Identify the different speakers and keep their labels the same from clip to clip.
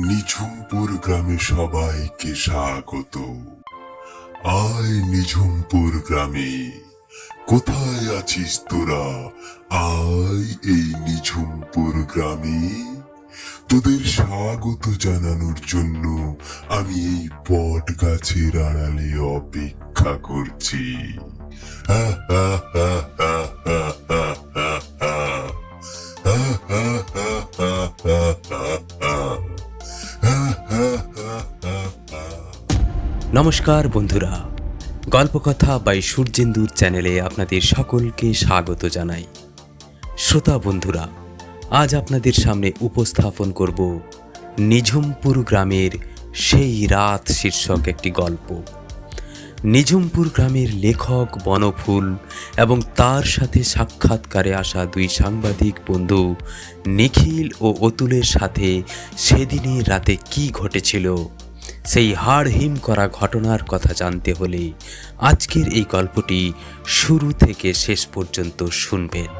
Speaker 1: নিঝুমপুর গ্রামে সবাইকে স্বাগত আয় নিঝুমপুর গ্রামে কোথায় আছিস তোরা আয় এই নিঝুমপুর গ্রামে তোদের স্বাগত জানানোর জন্য আমি এই বট গাছের আড়ালে অপেক্ষা করছি
Speaker 2: নমস্কার বন্ধুরা, গল্পকথা বাই সূর্যেন্দুর চ্যানেলে আপনাদের সকলকে স্বাগত জানাই। শ্রোতা বন্ধুরা, আজ আপনাদের সামনে উপস্থাপন করব নিঝুমপুর গ্রামের সেই রাত শীর্ষক একটি গল্প। নিঝুমপুর গ্রামের লেখক বনফুল এবং তার সাথে সাক্ষাৎকারে আসা দুই সাংবাদিক বন্ধু নিখিল ও অতুলের সাথে সেদিনের রাতে কি ঘটেছিল সেই হাড় হিম করা ঘটনার কথা জানতে হলে আজকের এই গল্পটি শুরু থেকে শেষ পর্যন্ত শুনবেন।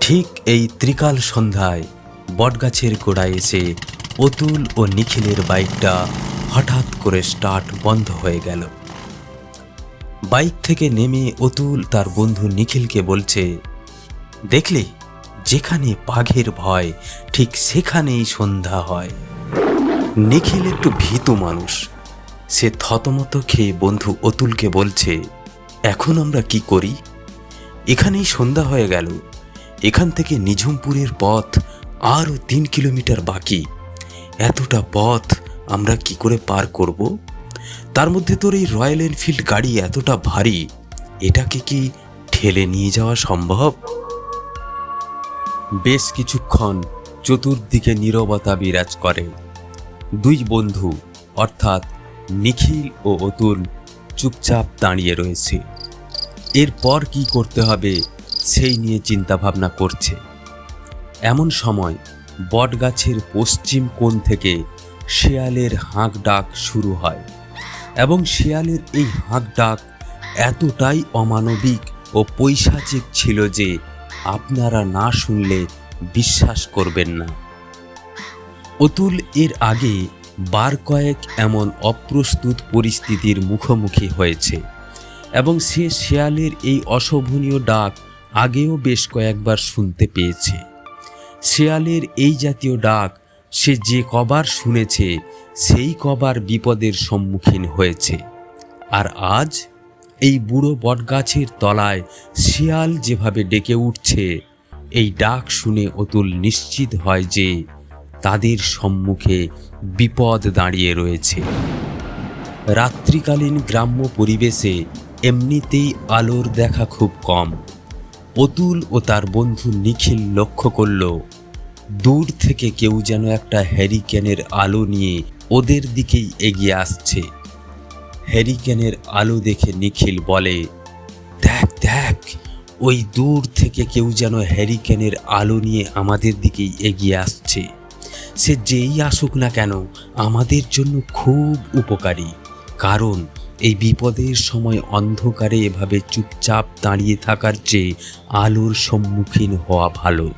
Speaker 2: ঠিক এই ত্রিকাল সন্ধ্যায় বটগাছের গোড়ায় এসে অতুল ও নিখিলের বাইকটা হঠাৎ করে স্টার্ট বন্ধ হয়ে গেল। বাইক থেকে নেমে অতুল তার বন্ধু নিখিলকে বলছে, দেখলি, যেখানে বাঘের ভয়, ঠিক সেখানেই সন্ধ্যা হয়। নিখিল একটু ভীত মানুষ। সে থতমত খেয়ে বন্ধু অতুলকে বলছে, এখন আমরা কি করি? এখানেই সন্ধ্যা হয়ে গেল। এখান থেকে নিঝুমপুরের পথ আরও তিন কিলোমিটার বাকি। এতটা পথ আমরা কি করে পার করব? তার মধ্যে তোর এই রয়্যাল এনফিল্ড গাড়ি এতটা ভারী, এটাকে কি ঠেলে নিয়ে যাওয়া সম্ভব? বেশ কিছুক্ষণ চতুর্দিকে নীরবতা বিরাজ করে। দুই বন্ধু, অর্থাৎ নিখিল ও অতুল, চুপচাপ দাঁড়িয়ে রয়েছে। এরপর কি করতে হবে, সেই নিয়ে চিন্তাভাবনা করছে। এমন সময় বটগাছের পশ্চিম কোণ থেকে শেয়ালের হাঁক ডাক শুরু হয় এবং শেয়ালের এই হাঁক ডাক এতটাই অমানবিক ও পৈশাচিক ছিল যে আপনারা না শুনলে বিশ্বাস করবেন না। অতুল এর আগে বার কয়েক এমন অপ্রস্তুত পরিস্থিতির মুখোমুখি হয়েছে এবং সে শেয়ালের এই অশোভনীয় ডাক আগেও বেশ কয়েকবার শুনতে পেয়েছে। শেয়ালের এই জাতীয় ডাক সে যে কবার শুনেছে, সেই কবার বিপদের সম্মুখীন হয়েছে। আর আজ এই বুড়ো বটগাছের তলায় শিয়াল যেভাবে ডেকে উঠছে, এই ডাক শুনে অতুল নিশ্চিত হয় যে তাদের সম্মুখে বিপদ দাঁড়িয়ে রয়েছে। রাত্রিকালীন গ্রাম্য পরিবেশে এমনিতেই আলোর দেখা খুব কম। অতুল ও তার বন্ধু নিখিল লক্ষ্য করল, দূর থেকে কেউ যেন একটা হ্যারিকেনের আলো নিয়ে ওদের দিকেই এগিয়ে আসছে। হ্যারিকেনের আলো দেখে নিখিল বলে, দেখ দেখ, ওই দূর থেকে কেউ যেন হ্যারিকেনের আলো নিয়ে আমাদের দিকেই এগিয়ে আসছে। সে যেই আসুক না কেন আমাদের জন্য খুব উপকারী। কারণ এই বিপদের সময় অন্ধকারে এভাবে চুপচাপ দাঁড়িয়ে থাকার চেয়ে আলোর সম্মুখীন হওয়া ভালো।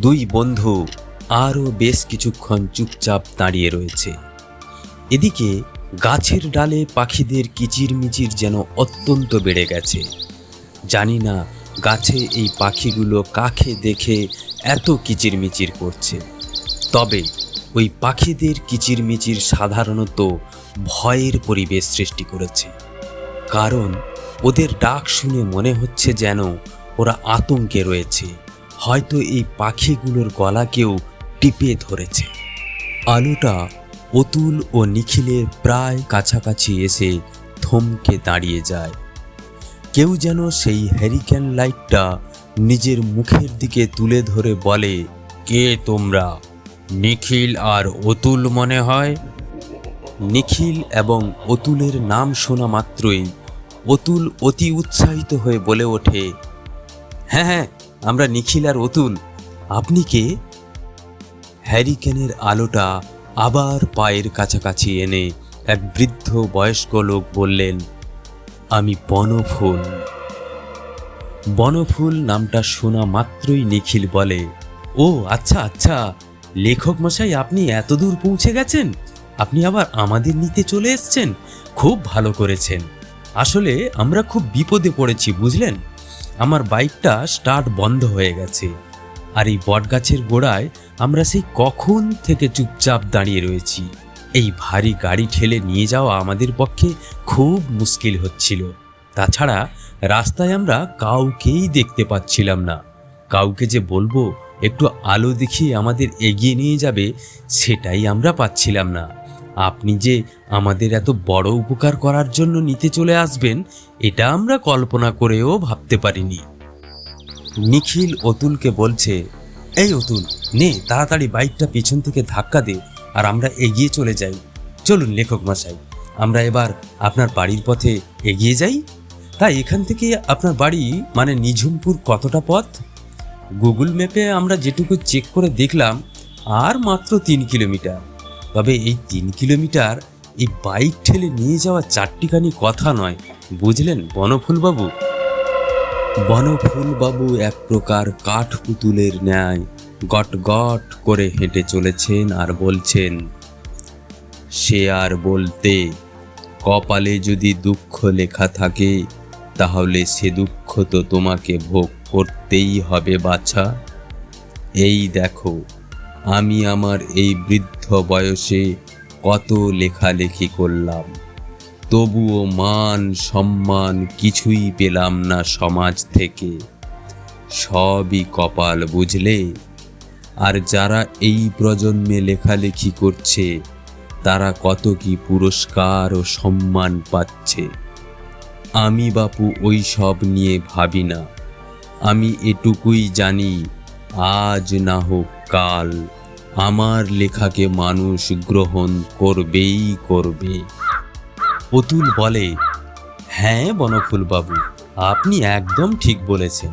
Speaker 2: দুই বন্ধু আরও বেশ কিছুক্ষণ চুপচাপ দাঁড়িয়ে রয়েছে। এদিকে গাছের ডালে পাখিদের কিচিরমিচির যেন অত্যন্ত বেড়ে গেছে। জানি না গাছে এই পাখিগুলো কাকে দেখে এত কিচিরমিচির করছে। তবে ওই পাখিদের কিচিরমিচির সাধারণত ভয়ের পরিবেশ সৃষ্টি করেছে। কারণ ওদের ডাক শুনে মনে হচ্ছে যেন ওরা আতঙ্কে রয়েছে। হয়তো এই পাখিগুলোর গলাকেও টিপে ধরেছে। আলোটা অতুল ও নিখিলের প্রায় কাছাকাছি এসে থমকে দাঁড়িয়ে যায়। কেউ যেন সেই হ্যারিকেন লাইটটা নিজের মুখের দিকে তুলে ধরে বলে, কে তোমরা? নিখিল আর অতুল মনে হয়? নিখিল এবং অতুলের নাম শোনা মাত্রই অতুল অতি উৎসাহিত হয়ে বলে ওঠে হ্যাঁ হ্যাঁ আমরা নিখিল আর অতুল। আপনি কে? হ্যারিকেনের আলোটা আবার পায়ের কাছাকাছি এনে এক বৃদ্ধ বয়স্ক লোক বললেন, আমি বনফুল। বনফুল নামটা শোনা মাত্রই নিখিল বলে, ও আচ্ছা আচ্ছা লেখক মশাই, আপনি এত দূর পৌঁছে গেছেন? আপনি আবার আমাদের নিতে চলে এসেছেন? খুব ভালো করেছেন। আসলে আমরা খুব বিপদে পড়েছি, বুঝলেন? আমার বাইকটা স্টার্ট বন্ধ হয়ে গেছে। আর এই বটগাছের গোড়ায় আমরা সেই কখন থেকে চুপচাপ দাঁড়িয়ে রয়েছি। এই ভারী গাড়ি ঠেলে নিয়ে যাওয়া আমাদের পক্ষে খুব মুশকিল হচ্ছিল। তাছাড়া রাস্তায় আমরা কাউকেই দেখতে পাচ্ছিলাম না। কাউকে যে বলব একটু আলো দেখিয়ে আমাদের এগিয়ে নিয়ে যাবে, সেটাই আমরা পাচ্ছিলাম না। আপনি যে আমাদের এত বড় উপকার করার জন্য নিতে চলে আসবেন, এটা আমরা কল্পনা করেও ভাবতে পারিনি। নিখিল অতুলকে বলছে, এই অতুল, নে, তাড়াতাড়ি বাইকটা পেছন থেকে ধাক্কা দে আর আমরা এগিয়ে চলে যাই। চলুন লেখক মশাই, আমরা এবার আপনার বাড়ির পথে এগিয়ে যাই? তা এখান থেকে আপনার বাড়ি মানে নিঝুমপুর কতটা পথ? গুগল ম্যাপে আমরা যেটুকু চেক করে দেখলাম, আর মাত্র তিন কিলোমিটার। তবে এই তিন কিলোমিটার এই বাইক ঠেলে নিয়ে যাওয়া চারটিখানি কথা নয়, বুঝলেন বনফুলবাবু? বনফুলবাবু এক প্রকার কাঠ পুতুলের ন্যায় গট গট করে হেঁটে চলেছেন আর বলছেন, সে আর বলতে কপালে যদি দুঃখ লেখা থাকে, তাহলে সে দুঃখ তো তোমাকে ভোগ করতেই হবে বাছা। এই দেখো, আমি আমার এই বৃদ্ধ বয়সে কত লেখালেখি করলাম। তবুও মান, সম্মান কিছুই পেলাম না সমাজ থেকে। সবই কপাল, বুঝলে? আর যারা এই প্রজন্মে লেখালেখি করছে, তারা কত কি পুরস্কার ও সম্মান পাচ্ছে? আমি বাপু ওই সব নিয়ে ভাবি না। আমি এটুকুই জানি, আজ না হোক কাল। আমার লেখাকে মানুষ গ্রহণ করবেই করবে। অতুল বলে হ্যাঁ বনফুলবাবু, আপনি একদম ঠিক বলেছেন।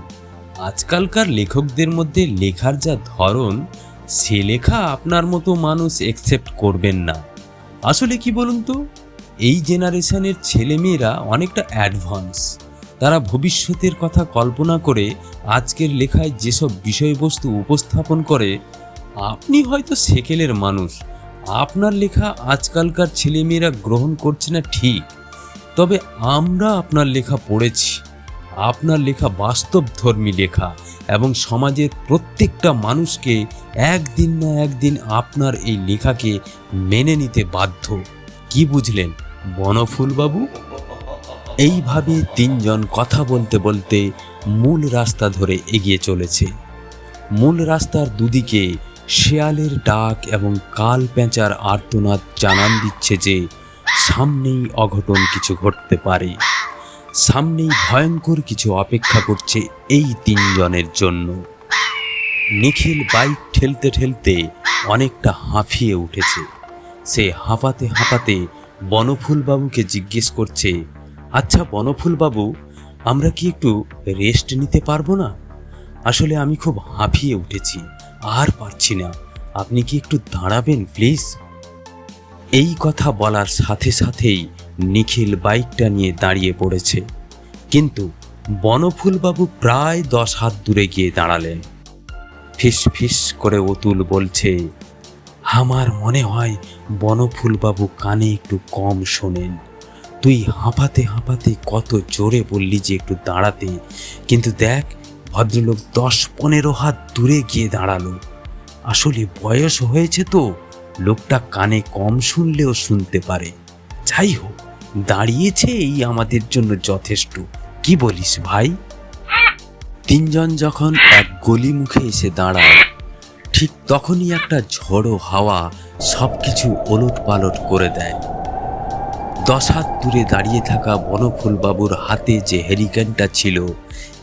Speaker 2: আজকালকার লেখকদের মধ্যে লেখার যা ধরন, সে লেখা আপনার মতো মানুষ একসেপ্ট করবেন না। আসলে কি বলুন তো? এই জেনারেশনের ছেলেমেয়েরা অনেকটা অ্যাডভান্স তারা ভবিষ্যতের কথা কল্পনা করে আজকের লেখায় যেসব বিষয়বস্তু উপস্থাপন করে, আপনি হয়তো সেকেলের মানুষ। আপনার লেখা আজকালকার ছেলেমেয়েরা গ্রহণ করছে না ঠিক। তবে আমরা আপনার লেখা পড়েছি। আপনার লেখা বাস্তবধর্মী লেখা এবং সমাজের প্রত্যেকটা মানুষকে একদিন না একদিন আপনার এই লেখাকে মেনে নিতে বাধ্য। কি বুঝলেন বনফুলবাবু? এইভাবে তিনজন কথা বলতে বলতে মূল রাস্তা ধরে এগিয়ে চলেছে। মূল রাস্তার দুদিকে শেয়ালের ডাক এবং কাল পেঁচার আর্তনাদ জানান দিচ্ছে যে সামনেই অঘটন কিছু ঘটতে পারে। সামনেই ভয়ঙ্কর কিছু অপেক্ষা করছে এই তিনজনের জন্য। নিখিল বাইক ঠেলতে ঠেলতে অনেকটা হাঁফিয়ে উঠেছে। সে হাঁপাতে হাঁপাতে বনফুলবাবুকে জিজ্ঞেস করছে আচ্ছা বনফুলবাবু, আমরা কি একটু রেস্ট নিতে পারব না? আসলে আমি খুব হাঁফিয়ে উঠেছি, আর পারছি না। আপনি কি একটু দাঁড়াবেন প্লিজ এই কথা বলার সাথে সাথেই নিখিল বাইকটা নিয়ে দাঁড়িয়ে পড়েছে। কিন্তু বনফুলবাবু প্রায় দশ হাত দূরে গিয়ে দাঁড়ালেন। ফিস ফিস করে অতুল বলছে, আমার মনে হয় বনফুলবাবু কানে একটু কম শোনেন। তুই হাঁপাতে হাঁপাতে কত জোরে বললি যে একটু দাঁড়াতে। কিন্তু দেখ, ভদ্রলোক দশ পনেরো হাত দূরে গিয়ে দাঁড়াল। আসলে বয়স হয়েছে তো, লোকটা কানে কম শুনলেও শুনতে পারে। যাই হোক দাঁড়িয়েছে এই আমাদের জন্য যথেষ্ট। কি বলিস ভাই? তিনজন যখন এক গলি মুখে এসে দাঁড়ায়, ঠিক তখনই একটা ঝড়ো হাওয়া সব কিছু ওলট পালট করে দেয়। দশ হাত দূরে দাঁড়িয়ে থাকা বনফুলবাবুর হাতে যে হ্যারিকেনটা ছিল,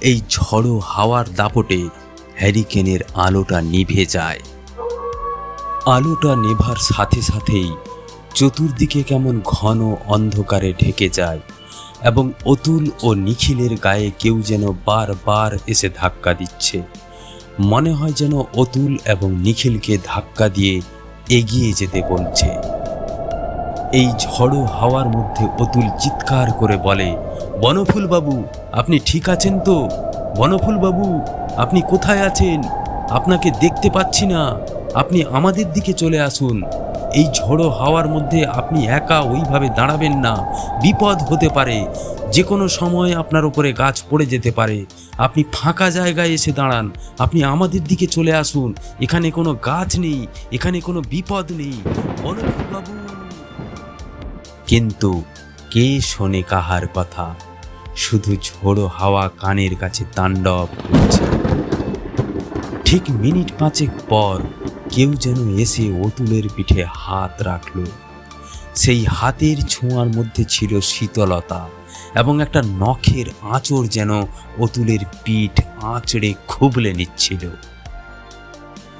Speaker 2: এই ঝড়ো হাওয়ার দাপটে হ্যারিকেনের আলোটা নিভে যায়। আলোটা নেভার সাথে সাথেই চতুর্দিকে কেমন ঘন অন্ধকারে ঢেকে যায় এবং অতুল ও নিখিলের গায়ে কেউ যেন বারবার এসে ধাক্কা দিচ্ছে। মনে হয় যেন অতুল এবং নিখিলকে ধাক্কা দিয়ে এগিয়ে যেতে বলছে। এই ঝড়ো হাওয়ার মধ্যে অতুল চিৎকার করে বলে বনফুল বাবু আপনি ঠিক আছেন তো? বনফুল বাবু আপনি কোথায় আছেন? আপনাকে দেখতে পাচ্ছি না। আপনি আমাদের দিকে চলে আসুন। এই ঝড়ো হাওয়ার মধ্যে আপনি একা ওইভাবে দাঁড়াবেন না। বিপদ হতে পারে। যে কোনো সময় আপনার উপরে গাছ পড়ে যেতে পারে। আপনি ফাঁকা জায়গায় এসে দাঁড়ান। আপনি আমাদের দিকে চলে আসুন। এখানে কোনো গাছ নেই। এখানে কোনো বিপদ নেই। বনফুলবাবু কিন্তু কে শোনে কাহার কথা? শুধু ঝোড়ো হাওয়া কানের কাছে তাণ্ডব করছে। ঠিক মিনিট পাঁচেক পর কেউ যেন এসে অতুলের পিঠে হাত রাখল। সেই হাতের ছোঁয়ার মধ্যে ছিল শীতলতা এবং একটা নখের আঁচড় যেন অতুলের পিঠ আঁচড়ে খুবলে নিচ্ছিল।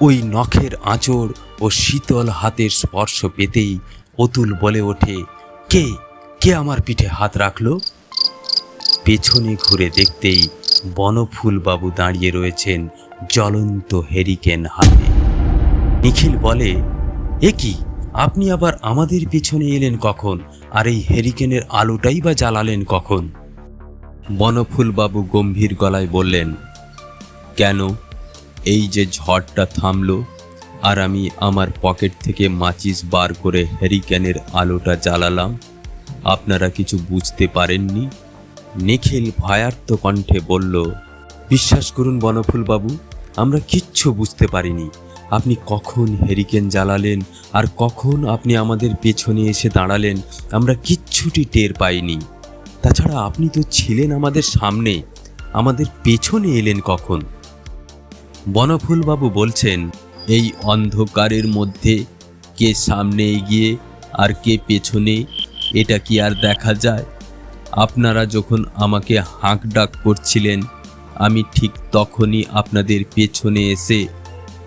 Speaker 2: ওই নখের আঁচড় ও শীতল হাতের স্পর্শ পেতেই অতুল বলে ওঠে কে? কে আমার পিঠে হাত রাখল? পেছনে ঘুরে দেখতেই বনফুলবাবু দাঁড়িয়ে রয়েছেন জ্বলন্ত হেরিকেন হাতে। নিখিল বলে, এ কি? আপনি আবার আমাদের পেছনে এলেন কখন? আর এই হেরিকেনের আলোটাই বা জ্বালালেন কখন? বনফুলবাবু গম্ভীর গলায় বললেন, কেন? এই যে ঝড়টা থামলো আর আমি আমার পকেট থেকে মাচিস বার করে হ্যারিকেনের আলোটা জ্বালালাম। আপনারা কিছু বুঝতে পারেননি? নিখিল ভয়ার্ত কণ্ঠে বলল, বিশ্বাস করুন বনফুলবাবু আমরা কিচ্ছু বুঝতে পারিনি। আপনি কখন হেরিকেন জ্বালালেন আর কখন আপনি আমাদের পেছনে এসে দাঁড়ালেন, আমরা কিচ্ছুটি টের পাইনি। তাছাড়া আপনি তো ছিলেন আমাদের সামনে, আমাদের পেছনে এলেন কখন? বনফুলবাবু বলছেন এই অন্ধকারের মধ্যে কে সামনে এগিয়ে আর কে পেছনে, এটা কি আর দেখা যায়? আপনারা যখন আমাকে হাঁক ডাক করছিলেন, আমি ঠিক তখনই আপনাদের পেছনে এসে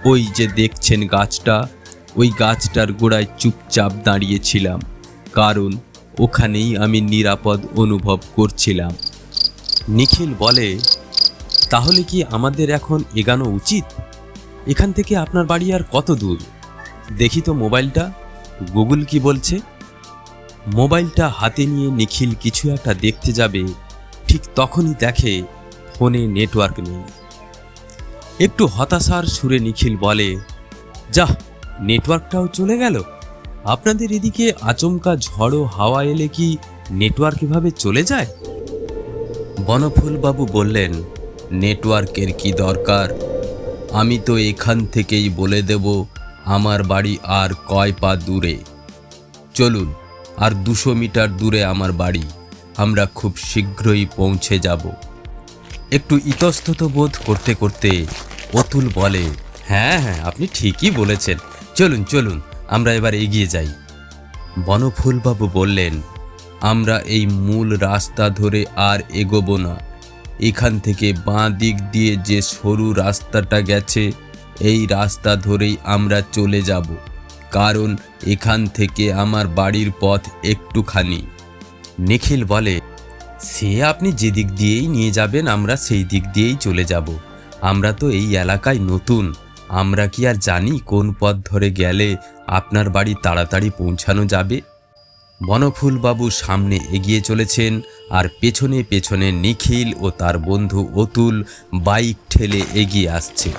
Speaker 2: ওই যে দেখছেন গাছটা, ওই গাছটার গোড়ায় চুপচাপ দাঁড়িয়েছিলাম, কারণ ওখানেই আমি নিরাপদ অনুভব করছিলাম। নিখিল বলে, তাহলে কি আমাদের এখন এগানো উচিত? এখান থেকে আপনার বাড়ি আর কত দূর? দেখি তো মোবাইলটা। গুগল কি বলছে? মোবাইলটা হাতে নিয়ে নিখিল কিছু একটা দেখতে যাবে। ঠিক তখনই দেখে ফোনে নেটওয়ার্ক নেই। একটু হতাশার সুরে নিখিল বলে যাহ নেটওয়ার্কটাও চলে গেল? আপনাদের এদিকে আচমকা ঝড়ো হাওয়া এলে কি নেটওয়ার্ক এভাবে চলে যায়? বনফুলবাবু বললেন, নেটওয়ার্কের কি দরকার? আমি তো এখান থেকেই বলে দেব, আমার বাড়ি আর কয় পা দূরে। চলুন, আর দুশো মিটার দূরে আমার বাড়ি, আমরা খুব শীঘ্রই পৌঁছে যাব। একটু ইতস্তত বোধ করতে করতে অতুল বলে হ্যাঁ হ্যাঁ আপনি ঠিকই বলেছেন। চলুন চলুন, আমরা এবার এগিয়ে যাই। বনফুলবাবু বললেন, আমরা এই মূল রাস্তা ধরে আর এগোবো না। এখান থেকে বাঁ দিক দিয়ে যে সরু রাস্তাটা গেছে, এই রাস্তা ধরেই আমরা চলে যাব। কারণ এখান থেকে আমার বাড়ির পথ একটুখানি। নিখিল বলে, সে আপনি যেদিক দিয়েই নিয়ে যাবেন, আমরা সেই দিক দিয়েই চলে যাব। আমরা তো এই এলাকায় নতুন। আমরা কি আর জানি কোন পথ ধরে গেলে আপনার বাড়ি তাড়াতাড়ি পৌঁছানো যাবে? বনফুলবাবু সামনে এগিয়ে চলেছেন আর পেছনে পেছনে নিখিল ও তার বন্ধু অতুল বাইক ঠেলে এগিয়ে আসছে।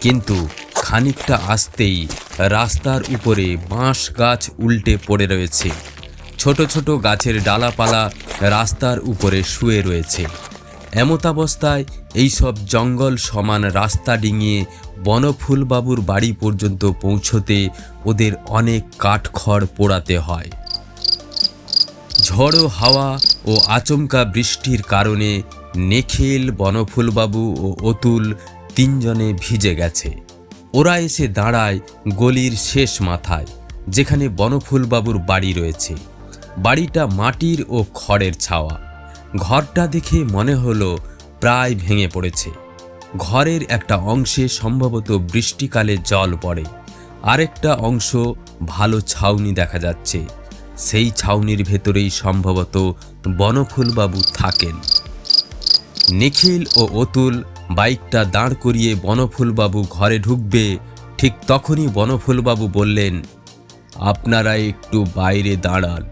Speaker 2: কিন্তু খানিকটা আসতেই রাস্তার উপরে বাঁশ গাছ উল্টে পড়ে রয়েছে। ছোট ছোট গাছের ডালাপালা রাস্তার উপরে শুয়ে রয়েছে। এমতাবস্থায় এইসব জঙ্গল সমান রাস্তা ডিঙিয়ে বনফুলবাবুর বাড়ি পর্যন্ত পৌঁছতে ওদের অনেক কাঠখড় পোড়াতে হয়। ঝড়ো হাওয়া ও আচমকা বৃষ্টির কারণে নেখিল, বনফুলবাবু ও অতুল তিনজনে ভিজে গেছে। ওরা এসে দাঁড়ায় গলির শেষ মাথায়, যেখানে বনফুলবাবুর বাড়ি রয়েছে। বাড়িটা মাটির ও খড়ের ছাওয়া। ঘরটা দেখে মনে হলো প্রায় ভেঙে পড়েছে। ঘরের একটা অংশে সম্ভবত বৃষ্টিকালে জল পড়ে। আরেকটা অংশ ভালো ছাউনি দেখা যাচ্ছে। সেই ছাউনির ভেতরেই সম্ভবত বনফুলবাবু থাকেন। নিখিল ও অতুল বাইকটা দাঁড় করিয়ে বনফুলবাবু ঘরে ঢুকবে, ঠিক তখনই বনফুলবাবু বললেন, আপনারা একটু বাইরে দাঁড়ান,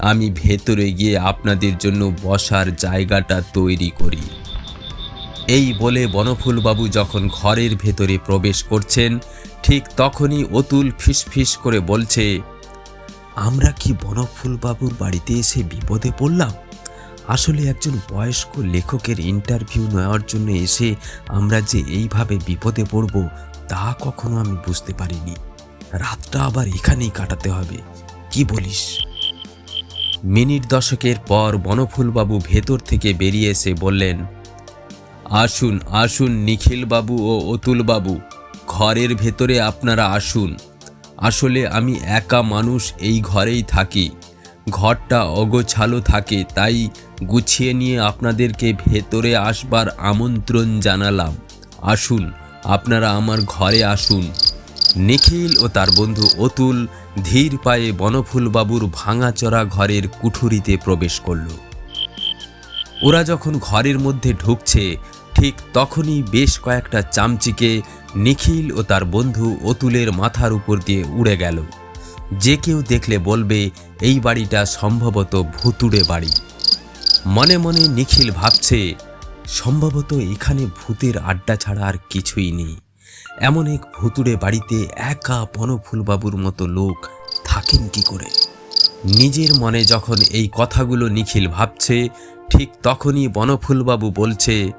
Speaker 2: আমি ভেতরে গিয়ে আপনাদের জন্য বসার জায়গাটা তৈরি করি। এই বলে বনফুলবাবু যখন ঘরের ভেতরে প্রবেশ করছেন, ঠিক তখনই অতুল ফিসফিস করে বলছে আমরা কি বনফুল বাবুর বাড়িতে এসে বিপদে পড়লাম? আসলে একজন বয়স্ক লেখকের ইন্টারভিউ নেওয়ার জন্য এসে আমরা যে এইভাবে বিপদে পড়ব, তা কখনো আমি বুঝতে পারিনি। রাতটা আবার এখানেই কাটাতে হবে। কি বলিস? মিনিট দশকের পর বনফুলবাবু ভেতর থেকে বেরিয়ে এসে বললেন, আসুন আসুন নিখিলবাবু ও অতুলবাবু, ঘরের ভেতরে আপনারা আসুন। আসলে আমি একা মানুষ এই ঘরেই থাকি। ঘরটা অগোছালো থাকে, তাই গুছিয়ে নিয়ে আপনাদেরকে ভেতরে আসবার আমন্ত্রণ জানালাম। আসুন, আপনারা আমার ঘরে আসুন। নিখিল ও তার বন্ধু অতুল ধীর পায়ে বনফুলবাবুর ভাঙাচড়া ঘরের কুঠুরিতে প্রবেশ করল। ওরা যখন ঘরের মধ্যে ঢুকছে, ঠিক তখনই বেশ কয়েকটা চামচিকে নিখিল ও তার বন্ধু অতুলের মাথার উপর দিয়ে উড়ে গেল। যে কেউ দেখলে বলবে, এই বাড়িটা সম্ভবত ভুতুড়ে বাড়ি। মনে মনে নিখিল ভাবছে, সম্ভবত এখানে ভূতের আড্ডা ছাড়া আর কিছুই নেই। এমন এক ভুতুড়ে বাড়িতে একা বনফুলবাবুর মতো লোক থাকেন কি করে? নিজের মনে যখন এই কথাগুলো নিখিল ভাবছে, ঠিক তখনই বনফুলবাবু বলছে,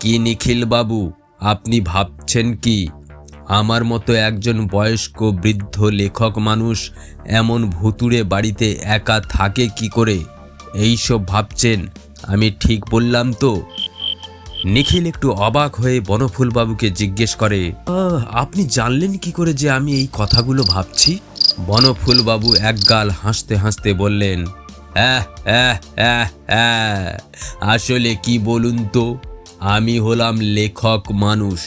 Speaker 2: কি নিখিল বাবু আপনি ভাবছেন কি? আমার মতো একজন বয়স্ক বৃদ্ধ লেখক মানুষ এমন ভুতুড়ে বাড়িতে একা থাকে কি করে? এইসব ভাবছেন? আমি ঠিক বললাম তো। নিখিল একটু অবাক হয়ে বনফুলবাবুকে জিজ্ঞেস করে আপনি জানলেন কি করে যে আমি এই কথাগুলো ভাবছি? বনফুলবাবু একগাল হাসতে হাসতে বললেন "আহ, আহ, আহ, আহ, আসলে কি বলুন তো? আমি হলাম লেখক মানুষ।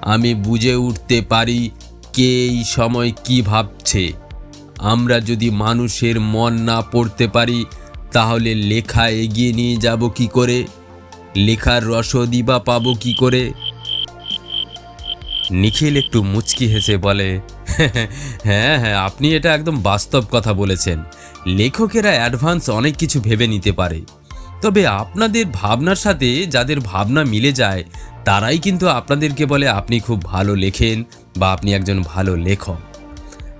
Speaker 2: আমি বুঝে উঠতে পারি কে এই সময় কি ভাবছে। আমরা যদি মানুষের মন না পড়তে পারি, তাহলে লেখা এগিয়ে নিয়ে যাব কি করে? লেখার রসদি বা পাবো কি করে? নিখিল একটু মুচকি হেসে বলে হ্যাঁ হ্যাঁ আপনি এটা একদম বাস্তব কথা বলেছেন। লেখকেরা অ্যাডভান্স অনেক কিছু ভেবে নিতে পারে। তবে আপনাদের ভাবনার সাথে যাদের ভাবনা মিলে যায়, তারাই কিন্তু আপনাদেরকে বলে আপনি খুব ভালো লেখেন বা আপনি একজন ভালো লেখক।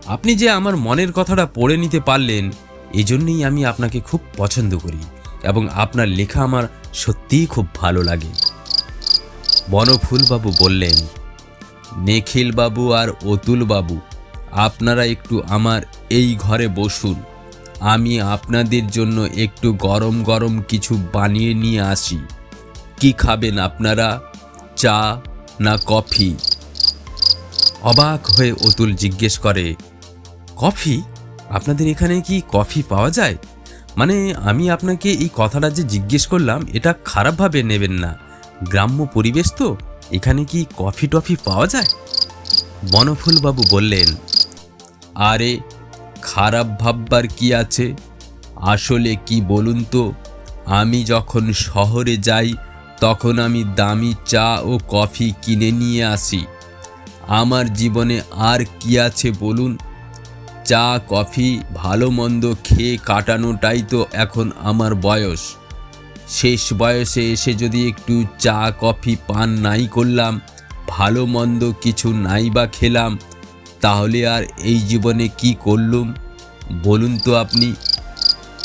Speaker 2: আপনি যে আমার মনের কথাটা পড়ে নিতে পারলেন, এজন্যই আমি আপনাকে খুব পছন্দ করি এবং আপনার লেখা আমার সত্যিই খুব ভালো লাগে। বনফুলবাবু বললেন, নিখিলবাবু আর অতুলবাবু, আপনারা একটু আমার এই ঘরে বসুন। আমি আপনাদের জন্য একটু গরম গরম কিছু বানিয়ে নিয়ে আসি। কি খাবেন আপনারা? চা না কফি? অবাক হয়ে অতুল জিজ্ঞেস করে, কফি? আপনাদের এখানে কি কফি পাওয়া যায়? মানে আমি আপনাকে এই কথাটা যে জিজ্ঞেস করলাম, এটা খারাপভাবে নেবেন না। গ্রাম্য পরিবেশ তো, এখানে কি কফি টফি পাওয়া যায়? বনফুলবাবু বললেন, আরে খারাপ ভাববার কি আছে? আসলে কি বলুন তো? আমি যখন শহরে যাই, তখন আমি দামি চা ও কফি কিনে নিয়ে আসি। আমার জীবনে আর কি আছে বলুন? চা, কফি, ভালো মন্দ খেয়ে কাটানোটাই তো এখন আমার বয়স। শেষ বয়সে এসে যদি একটু চা, কফি পান নাই করলাম, ভালো মন্দ কিছু নাই বা খেলাম তাহলে আর এই জীবনে কি করলুম? বলুন তো আপনি।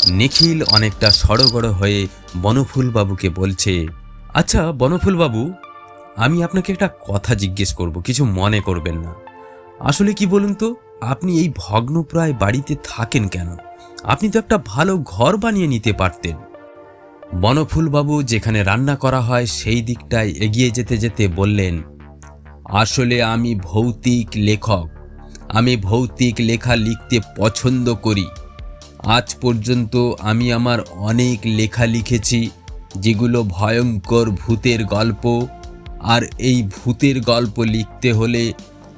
Speaker 2: নিখিল অনেকটা সড়গড় হয়ে বনফুলবাবুকে বলছে আচ্ছা বনফুলবাবু, আমি আপনাকে একটা কথা জিজ্ঞেস করব, কিছু মনে করবেন না। আসলে কি বলুন তো, আপনি এই ভগ্নপ্রায় বাড়িতে থাকেন কেন? আপনি তো একটা ভালো ঘর বানিয়ে নিতে পারতেন। বনফুলবাবু যেখানে রান্না করা হয়, সেই দিকটায় এগিয়ে যেতে যেতে বললেন, আসলে আমি ভৌতিক লেখক আমি ভৌতিক লেখা লিখতে পছন্দ করি। আজ পর্যন্ত আমি আমার অনেক লেখা লিখেছি, যেগুলো ভয়ঙ্কর ভূতের গল্প। আর এই ভূতের গল্প লিখতে হলে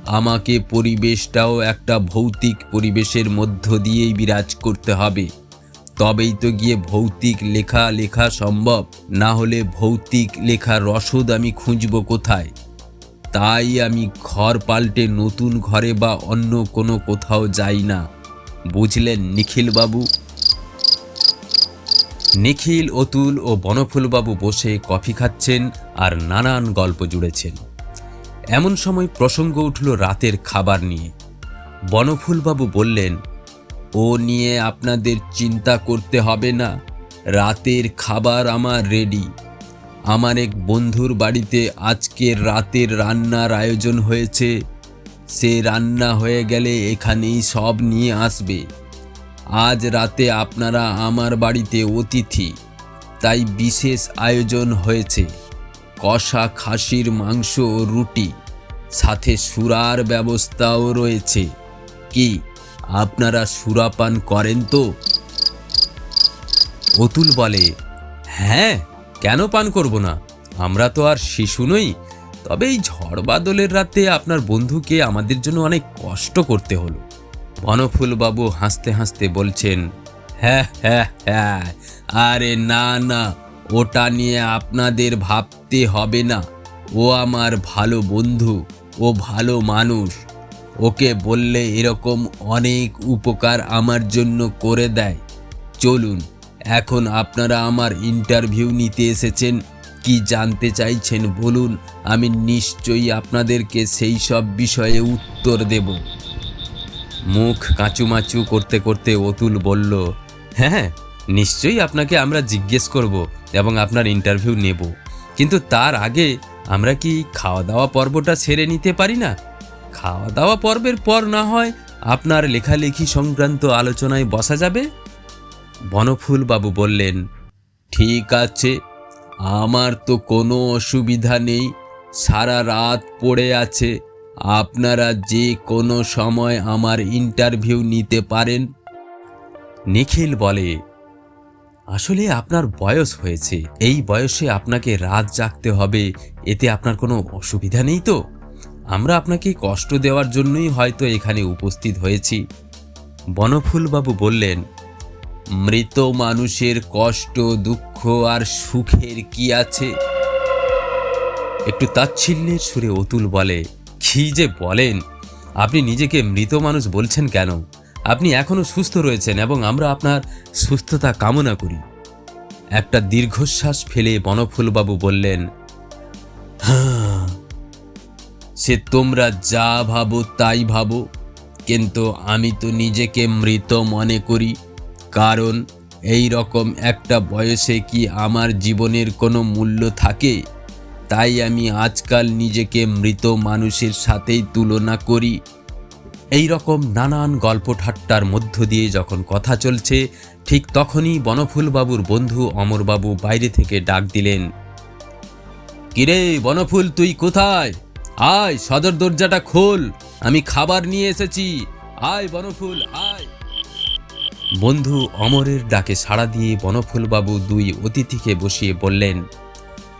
Speaker 2: আমাকে পরিবেশটাও একটা ভৌতিক পরিবেশের মধ্য দিয়েই বিরাজ করতে হবে। তবেই তো গিয়ে ভৌতিক লেখা লেখা সম্ভব, না হলে ভৌতিক লেখার রসদ আমি খুঁজব কোথায়? তাই আমি ঘর পাল্টে নতুন ঘরে বা অন্য কোনো কোথাও যাই না। বুঝলেন নিখিলবাবু? নিখিল, অতুল ও বনফুলবাবু বসে কফি খাচ্ছেন আর নানান গল্প জুড়েছেন। এমন সময় প্রসঙ্গ উঠল রাতের খাবার নিয়ে। বনফুলবাবু বললেন, ও নিয়ে আপনাদের চিন্তা করতে হবে না। রাতের খাবার আমার রেডি আমার এক বন্ধুর বাড়িতে আজকের রাতের রান্নার আয়োজন হয়েছে। সে রান্না হয়ে গেলে এখানেই সব নিয়ে আসবে। আজ রাতে আপনারা আমার বাড়িতে অতিথি, তাই বিশেষ আয়োজন হয়েছে। কষা খাসির মাংস ও রুটি, সাথে সুরার ব্যবস্থাও রয়েছে। কি, আপনারা সুরাপান করেন তো? অতুল বলে হ্যাঁ কেন পান করব না? আমরা তো আর শিশু নই। তবে এই ঝড় বাদলের রাতে আপনার বন্ধুকে আমাদের জন্য অনেক কষ্ট করতে হলো। বনফুলবাবু হাসতে হাসতে বলছেন হ্যাঁ হ্যাঁ হ্যাঁ আরে না না, ওটা নিয়ে আপনাদের ভাবতে হবে না। ও আমার ভালো বন্ধু, ও ভালো মানুষ। ওকে বললে এরকম অনেক উপকার আমার জন্য করে দেয়। চলুন এখন আপনারা আমার ইন্টারভিউ নিতে এসেছেন, কি জানতে চাইছেন বলুন, আমি নিশ্চয়ই আপনাদেরকে সেই সব বিষয়ে উত্তর দেব। মুখ কাঁচুমাচু করতে করতে অতুল বলল হ্যাঁ নিশ্চয়ই আপনাকে আমরা জিজ্ঞেস করব এবং আপনার ইন্টারভিউ নেব। কিন্তু তার আগে আমরা কি খাওয়া দাওয়া পর্বটা সেরে নিতে পারি না? খাওয়া দাওয়া পর্বের পর না হয় আপনার লেখালেখি সংক্রান্ত আলোচনায় বসা যাবে? বনফুল বাবু বললেন, ঠিক আছে, আমার তো কোনো অসুবিধা নেই, সারা রাত পড়ে আছে, আপনারা যে কোনো সময় আমার ইন্টারভিউ নিতে পারেন। নিখিল বলে, আসলে আপনার বয়স হয়েছে, এই বয়সে আপনাকে রাত জাগতে হবে, এতে আপনার কোনো অসুবিধা নেই তো? আমরা আপনাকে কষ্ট দেওয়ার জন্যই হয়তো এখানে উপস্থিত হয়েছি। বনফুলবাবু বললেন মৃত মানুষের কষ্ট দুঃখ আর সুখের কি আছে? একটু তাচ্ছিল্যের সুরে অতুল বলে কি যে বলেন? আপনি নিজেকে মৃত মানুষ বলছেন কেন? আপনি এখনও সুস্থ রয়েছেন এবং আমরা আপনার সুস্থতা কামনা করি। একটা দীর্ঘশ্বাস ফেলে বনফুলবাবু বললেন "হ্যাঁ, সে তোমরা যা ভাবো তাই ভাবো কিন্তু আমি তো নিজেকে মৃত মনে করি। কারণ এই রকম একটা বয়সে কি আমার জীবনের কোনো মূল্য থাকে? তাই আমি আজকাল নিজেকে মৃত মানুষের সাথেই তুলনা করি। এই রকম নানান গল্প ঠাট্টার মধ্য দিয়ে যখন কথা চলছে, ঠিক তখনই বনফুলবাবুর বন্ধু অমরবাবু বাইরে থেকে ডাক দিলেন, কিরে বনফুল, তুই কোথায়? আয়, সদর দরজাটা খোল, আমি খাবার নিয়ে এসেছি। আয় বনফুল, আয়। বন্ধু অমরের ডাকে সাড়া দিয়ে বনফুলবাবু দুই অতিথিকে বসিয়ে বললেন,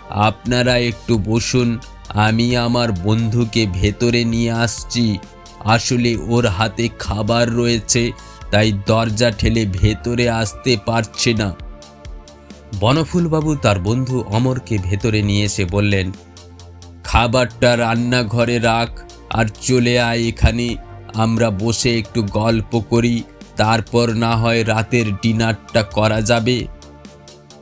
Speaker 2: আপনারা একটু বসুন, আমি আমার বন্ধুকে ভেতরে নিয়ে আসছি। আসলে ওর হাতে খাবার রয়েছে, তাই দরজা ঠেলে ভেতরে আসতে পারছে না। বনফুলবাবু তার বন্ধু অমরকে ভেতরে নিয়ে এসে বললেন, খাবারটা রান্নাঘরে রাখ আর চলে আয় এখানে, আমরা বসে একটু গল্প করি। তারপর না হয় রাতের ডিনারটা করা যাবে।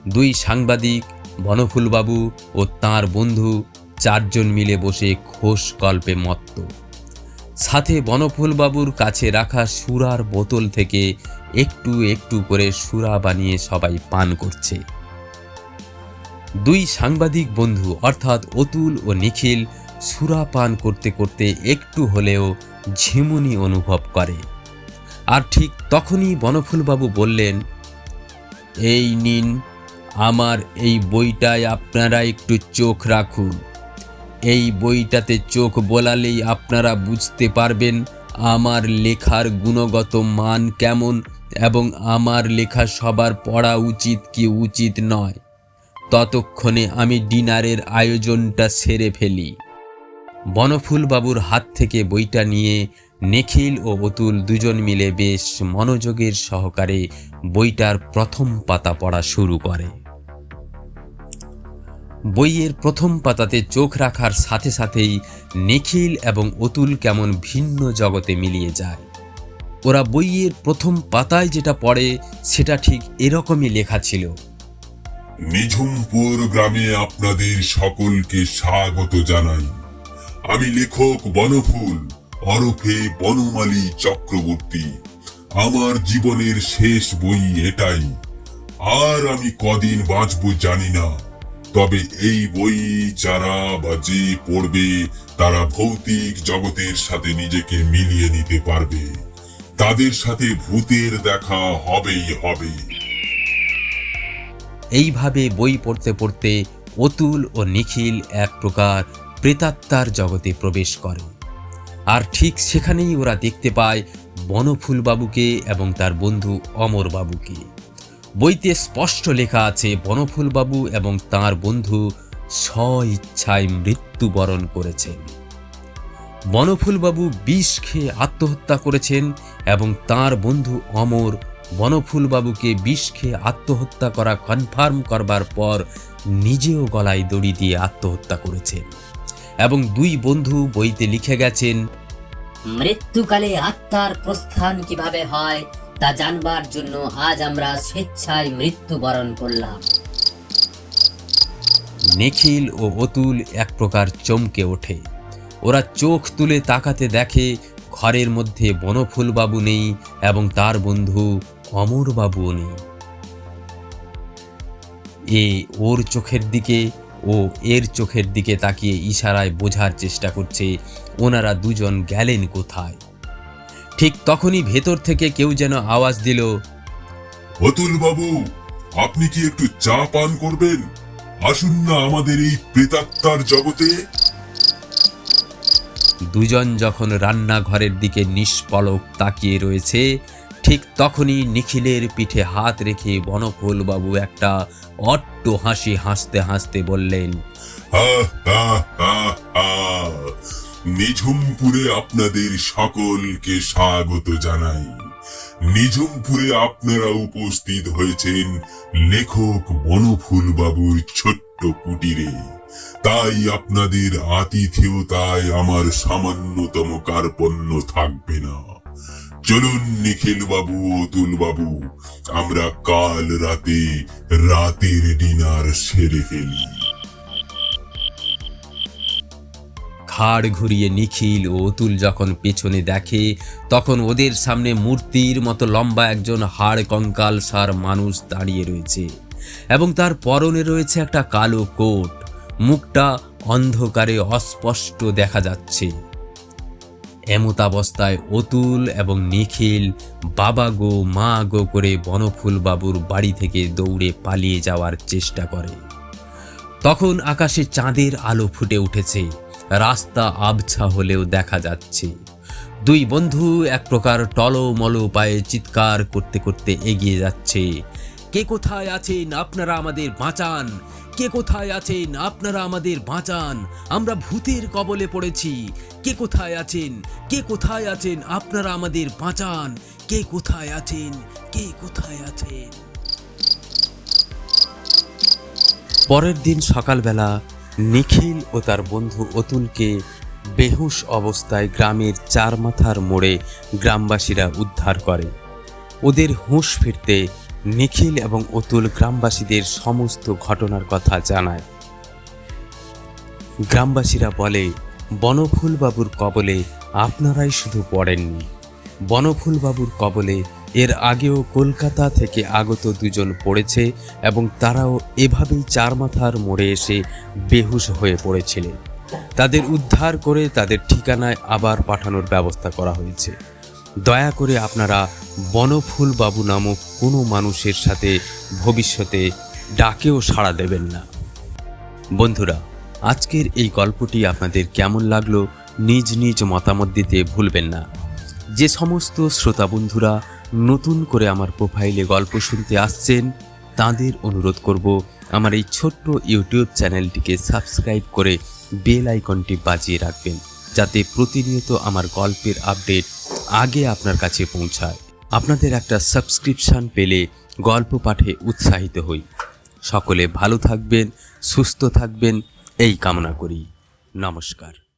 Speaker 2: দুই সাংবাদিক, বনফুলবাবু ও তার বন্ধু চারজন মিলে বসে খোশ গল্পে মত্ত। সাথে বনফুলবাবুর কাছে রাখা সুরার বোতল থেকে একটু একটু করে সুরা বানিয়ে সবাই পান করছে। দুই সাংবাদিক বন্ধু অর্থাৎ অতুল ও নিখিল সুরা পান করতে করতে একটু হলেও ঝিমুনি অনুভব করে। আর ঠিক তখনই বনফুলবাবু বললেন, এই নিন, আমার এই বইটায় আপনারা একটু চোখ রাখুন। এই বইটাতে চোখ বোলালেই আপনারা বুঝতে পারবেন আমার লেখার গুণগত মান কেমন এবং আমার লেখা সবার পড়া উচিত কি উচিত নয়। ততক্ষণে আমি ডিনারের আয়োজনটা সেরে ফেলি। বনফুলবাবুর হাত থেকে বইটা নিয়ে নিখিল ও অতুল দুজন মিলে বেশ মনোযোগের সহকারে বইটার প্রথম পাতা পড়া শুরু করে। বইয়ের প্রথম পাতাতে চোখ রাখার সাথে সাথেই নিখিল এবং অতুল কেমন ভিন্ন জগতে মিলিয়ে যায়। ওরা বইয়ের প্রথম পাতায় যেটা পড়ে, সেটা ঠিক এরকমই লেখা ছিল।
Speaker 1: নিঝুমপুর গ্রামে আপনাদের সকলকে স্বাগত জানাই। আমি লেখক বনফুল। অরফে বনমালী চক্রবর্তী, আমার জীবনের শেষ বই এটাই। আর আমি কদিন বাঁচবো জানি না, তবে এই বই যারা বা যে পড়বে, তারা ভৌতিক জগতের সাথে নিজেকে মিলিয়ে নিতে পারবে। তাদের সাথে ভূতের দেখা হবেই হবে।
Speaker 2: এইভাবে বই পড়তে পড়তে অতুল ও নিখিল এক প্রকার প্রেতাত্মার জগতে প্রবেশ করে। আর ঠিক সেখানেই ওরা দেখতে পায় বনফুলবাবুকে এবং তার বন্ধু অমরবাবুকে। বইতে স্পষ্ট লেখা আছে, বনফুলবাবু এবং তার বন্ধু স্ব ইচ্ছায় মৃত্যুবরণ করেছেন। বনফুলবাবু বিষ খেয়ে আত্মহত্যা করেছেন এবং তার বন্ধু অমর বনফুলবাবুকে বিষ খেয়ে আত্মহত্যা করা কনফার্ম করবার পর নিজেও গলায় দড়ি দিয়ে আত্মহত্যা করেছেন। এবং দুই বন্ধু বইতে লিখে গেছেন
Speaker 3: মৃত্যুকালে আত্মার প্রস্থান কীভাবে হয় তা জানবার জন্য আজ আমরা স্বেচ্ছায় মৃত্যুবরণ করলাম।
Speaker 2: নিখিল ও অতুল এক প্রকার চমকে ওঠে। ওরা চোখ তুলে তাকাতে দেখে ঘরের মধ্যে বনফুলবাবু নেই এবং তার বন্ধু অমরবাবুও নেই। এ ওর চোখের দিকে ও এর চোখের দিকে তাকিয়ে ইশারায় বোঝার চেষ্টা করছে ওনারা দুজন গেলেন কোথায় ঠিক তখনই ভেতর থেকে কেউ যেন আওয়াজ দিল
Speaker 1: অতুল বাবু আপনি কি একটু চা পান করবেন আসুন না আমাদের এই প্রেতাত্মার জগতে
Speaker 2: দুজন যখন রান্নাঘরের দিকে নিষ্পলক তাকিয়ে রয়েছে ঠিক তখনই নিখিলের পিঠে হাত রেখে বনফুলবাবু একটা অট্ট হাসি হাসতে হাসতে বললেন
Speaker 1: হা, হা, হা, হা। নিঝুমপুরে আপনাদের সকলকে স্বাগত জানাই। নিঝুমপুরে আপনারা উপস্থিত হয়েছেন লেখক বনফুল বাবুর ছোট্ট কুটিরে। তাই আপনাদের আতিথেয়তায় আমার সামান্যতম কার্পণ্য থাকবে না। চলুন নিখিল বাবু অতুল বাবু আমরা কাল রাতে রাতের ডিনার সেরে ফেলি।
Speaker 2: ঘাড় ঘুরিয়ে নিখিল ও অতুল যখন পেছনে দেখে, তখন ওদের সামনে মূর্তির মতো লম্বা একজন হাড় কঙ্কাল সার মানুষ দাঁড়িয়ে রয়েছে এবং তার পরনে রয়েছে একটা কালো কোট। মুখটা অন্ধকারে অস্পষ্ট দেখা যাচ্ছে। এমতাবস্থায় অতুল এবং নিখিল বাবা গো, মা গো করে বনফুলবাবুর বাড়ি থেকে দৌড়ে পালিয়ে যাওয়ার চেষ্টা করে। তখন আকাশে চাঁদের আলো ফুটে উঠেছে। রাস্তা আবছা হলেও দেখা যাচ্ছে। দুই বন্ধু এক প্রকার টলমল পায়ে চিৎকার করতে করতে এগিয়ে যাচ্ছে। কে কোথায় আছেন? আপনারা আমাদের বাঁচান। কে কোথায় আছেন? আপনারা আমাদের বাঁচান। আমরা ভূতের কবলে পড়েছি। কে কোথায় আছেন? কে কোথায় আছেন? আপনারা আমাদের বাঁচান। কে কোথায় আছেন? কে কোথায় আছেন? পরের দিন সকালবেলা নিখিল ও তার বন্ধু অতুলকে বেহুশ অবস্থায় গ্রামের চার মাথার মোড়ে গ্রামবাসীরা উদ্ধার করে। ওদের হুঁশ ফিরতে নিখিল এবং অতুল গ্রামবাসীদের সমস্ত ঘটনার কথা জানায়। গ্রামবাসীরা বলে, বনফুলবাবুর কবলে আপনারাই শুধু পড়েননি। বনফুলবাবুর কবলে এর আগেও কলকাতা থেকে আগত দুজন পড়েছে এবং তারাও এভাবেই চার মাথার মোড়ে এসে বেহুশ হয়ে পড়েছিলেন। তাদের উদ্ধার করে তাদের ঠিকানায় আবার পাঠানোর ব্যবস্থা করা হয়েছে। দয়া করে আপনারা বনফুল বাবু নামক কোনো মানুষের সাথে ভবিষ্যতে ডাকেও সাড়া দেবেন না। বন্ধুরা, আজকের এই গল্পটি আপনাদের কেমন লাগল নিজ নিজ মতামত দিতে ভুলবেন না। যে সমস্ত শ্রোতা বন্ধুরা নতুন করে আমার প্রোফাইলে গল্প শুনতে আসছেন, তাদের অনুরোধ করব আমার এই ছোট্ট ইউটিউব চ্যানেলটিকে সাবস্ক্রাইব করে বেল আইকনটি বাজিয়ে রাখবেন, যাতে প্রতিনিয়ত আমার গল্পের আপডেট আগে আপনার কাছে পৌঁছায়। আপনাদের একটা সাবস্ক্রিপশন পেলে গল্প পাঠে উৎসাহিত হই। সকলে ভালো থাকবেন, সুস্থ থাকবেন, এই কামনা করি। নমস্কার।